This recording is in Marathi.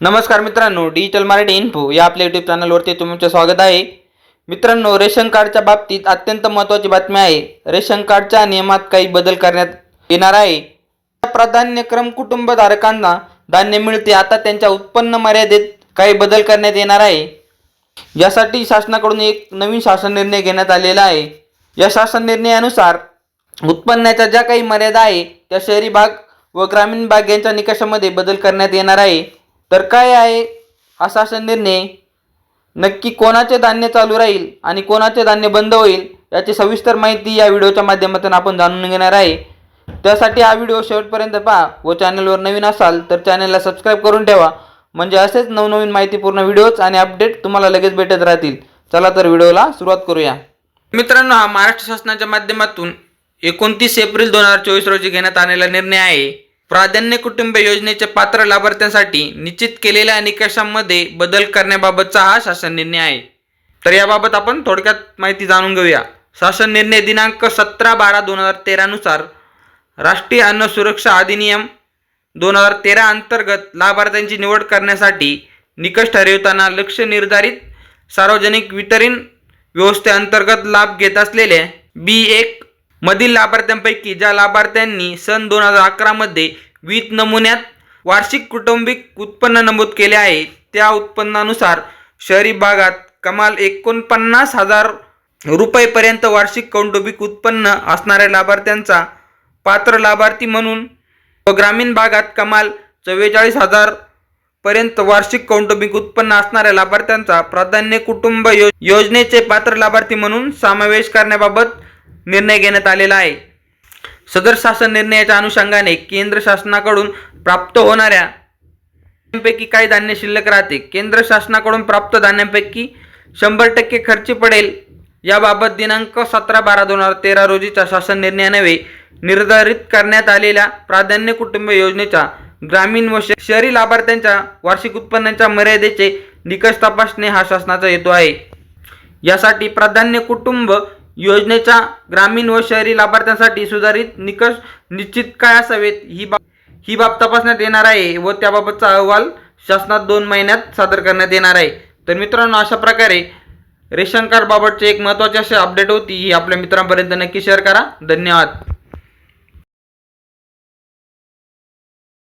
नमस्कार मित्रांनो डिजिटल मराठी इन्फो या आपल्या यूट्यूब चॅनलवरती तुमचे स्वागत आहे. मित्रांनो रेशन कार्डच्या बाबतीत अत्यंत महत्त्वाची बातमी आहे. रेशन कार्डच्या नियमात काही बदल करण्यात येणार आहे. प्राधान्यक्रम कुटुंबधारकांना धान्य मिळते. आता त्यांच्या उत्पन्न मर्यादेत काही बदल करण्यात येणार आहे. यासाठी शासनाकडून एक नवीन शासन निर्णय घेण्यात आलेला आहे. या शासन निर्णयानुसार उत्पन्नाच्या ज्या काही मर्यादा आहे त्या शहरी भाग व ग्रामीण भाग यांच्या निकषामध्ये बदल करण्यात येणार आहे. तर काय आहे? हा शासन निर्णय नक्की कोणाचे धान्य चालू राहील आणि कोणाचे धान्य बंद होईल याची सविस्तर माहिती या व्हिडिओच्या माध्यमातून आपण जाणून घेणार आहे. त्यासाठी हा व्हिडिओ शेवटपर्यंत पहा व चॅनलवर नवीन असाल तर चॅनलला सबस्क्राईब करून ठेवा. म्हणजे असेच नवनवीन माहितीपूर्ण व्हिडिओज आणि अपडेट तुम्हाला लगेच भेटत राहतील. चला तर व्हिडिओला सुरुवात करूया. मित्रांनो हा महाराष्ट्र शासनाच्या माध्यमातून एकोणतीस एप्रिल दोन हजार चोवीस रोजी घेण्यात आलेला निर्णय आहे. प्राधान्य कुटुंब योजनेचे पात्र लाभार्थ्यांसाठी निश्चित केलेल्या निकषांमध्ये बदल करण्याबाबतचा हा शासन निर्णय आहे. तर याबाबत आपण थोडक्यात माहिती जाणून घेऊया. शासन निर्णय दिनांक सतरा बारा दोन हजार तेरानुसार राष्ट्रीय अन्न सुरक्षा अधिनियम दोन हजार तेरा अंतर्गत लाभार्थ्यांची निवड करण्यासाठी निकष ठरवताना लक्ष निर्धारित सार्वजनिक वितरण व्यवस्थेअंतर्गत लाभ घेत असलेले बी एक मधील लाभार्थ्यांपैकी ज्या लाभार्थ्यांनी सन दोन हजार अकरामध्ये विविध नमुन्यात वार्षिक कुटुंबिक उत्पन्न नमूद केले आहे त्या उत्पन्नानुसार शहरी भागात कमाल एकोणपन्नास हजार रुपयेपर्यंत वार्षिक कौटुंबिक उत्पन्न असणाऱ्या लाभार्थ्यांचा पात्र लाभार्थी म्हणून व ग्रामीण भागात कमाल चव्वेचाळीस हजार पर्यंत वार्षिक कौटुंबिक उत्पन्न असणाऱ्या लाभार्थ्यांचा प्राधान्य कुटुंब यो योजनेचे पात्र लाभार्थी म्हणून समावेश करण्याबाबत निर्णय घेण्यात आलेला आहे. सदर शासन निर्णयाच्या अनुषंगाने केंद्र शासनाकडून प्राप्त होणाऱ्या पैकी काही धान्य शिल्लक राहते. केंद्र शासनाकडून प्राप्त धान्यांपैकी शंभर टक्के खर्ची पडेल. याबाबत दिनांक सतरा बारा दोन हजार तेरा रोजीच्या शासन निर्णयानवे निर्धारित करण्यात आलेल्या प्राधान्य कुटुंब योजनेच्या ग्रामीण व शहरी लाभार्थ्यांच्या वार्षिक उत्पन्नाच्या मर्यादेचे निकष तपासणे हा शासनाचा हेतू आहे. यासाठी प्राधान्य कुटुंब योजनेच्या ग्रामीण व शहरी लाभार्थ्यांसाठी सुधारित निकष निश्चित काय असावेत ही बाब ही बाब तपासण्यात येणार आहे व त्याबाबतचा अहवाल शासनात दोन महिन्यात सादर करण्यात येणार आहे. तर मित्रांनो अशा प्रकारे रेशन कार्डबाबतचे एक महत्त्वाची अशी अपडेट होती ही आपल्या मित्रांपर्यंत नक्की शेअर करा. धन्यवाद.